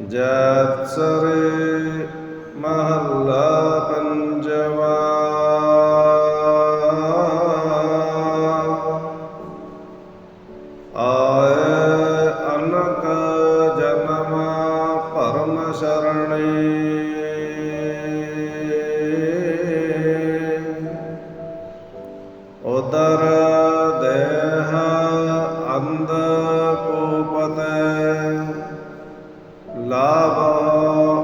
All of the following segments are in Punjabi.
ਜੈਤ ਸਰੇ ਮਹੱਲਾ ਪੰਜਵਾ ਲਾਭ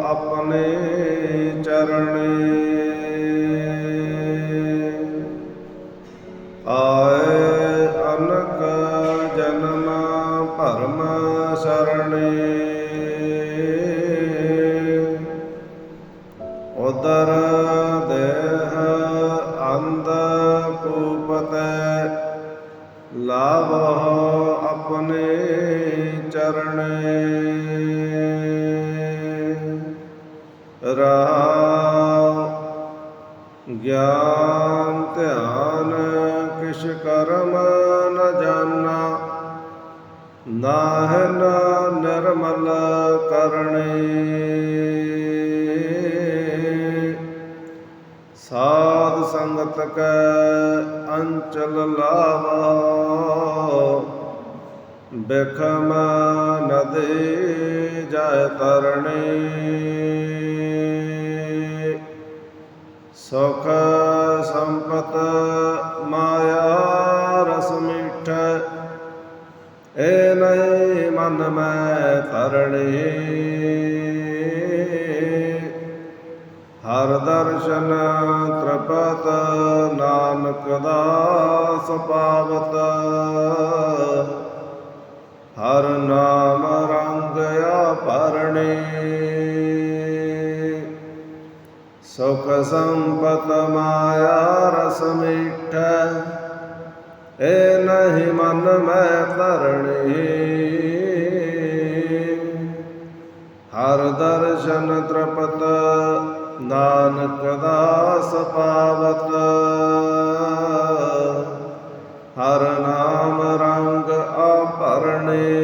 ਆਪਣੇ ਚਰਣੇ। ਆਏ ਅਨਕ ਜਨਮ ਭਰਮ ਸਰਣੇ। ਉਦਰ ਦੇਹ ਅੰਧ ਕੂਪਤੈ ਲਾਭ ਗਿਆਨ ਧਿਆਨ, ਕਿਛ ਕਰਮ ਨ ਜਾਣਾ। ਨਾਹਨ ਨਿਰਮਲ ਕਰਨੇ। ਸਾਧ ਸੰਗਤ ਕੈ ਅੰਚਲ ਲਾਵਾ। ਬਖਮ ਨਦੇ ਜਾਇ ਤਰਣੇ। ਸੁਖ ਸੰਪਤ ਮਾਇਆ ਰਸ ਮੀਠ, ਏ ਨਹੀਂ ਮਨ ਮੈਂ ਤਰਣੇ ਹਰ ਦਰਸ਼ਨ ਤ੍ਰਪਤ ਨਾਨਕ ਦਾਸ ਪਾਵਤ। ਸੁਖ ਸੰਪਤ ਮਾਇਆ ਰਸ ਮੀਠ, ਏ ਨਹੀਂ ਮਨ ਮੈਂ ਤਰਣੇ ਹਰ। ਦਰਸ਼ਨ ਤ੍ਰਪਤ ਨਾਨਕ ਦਾਸ ਪਾਵਤ, ਹਰ ਨਾਮ ਰੰਗ ਆਪਰਣੇ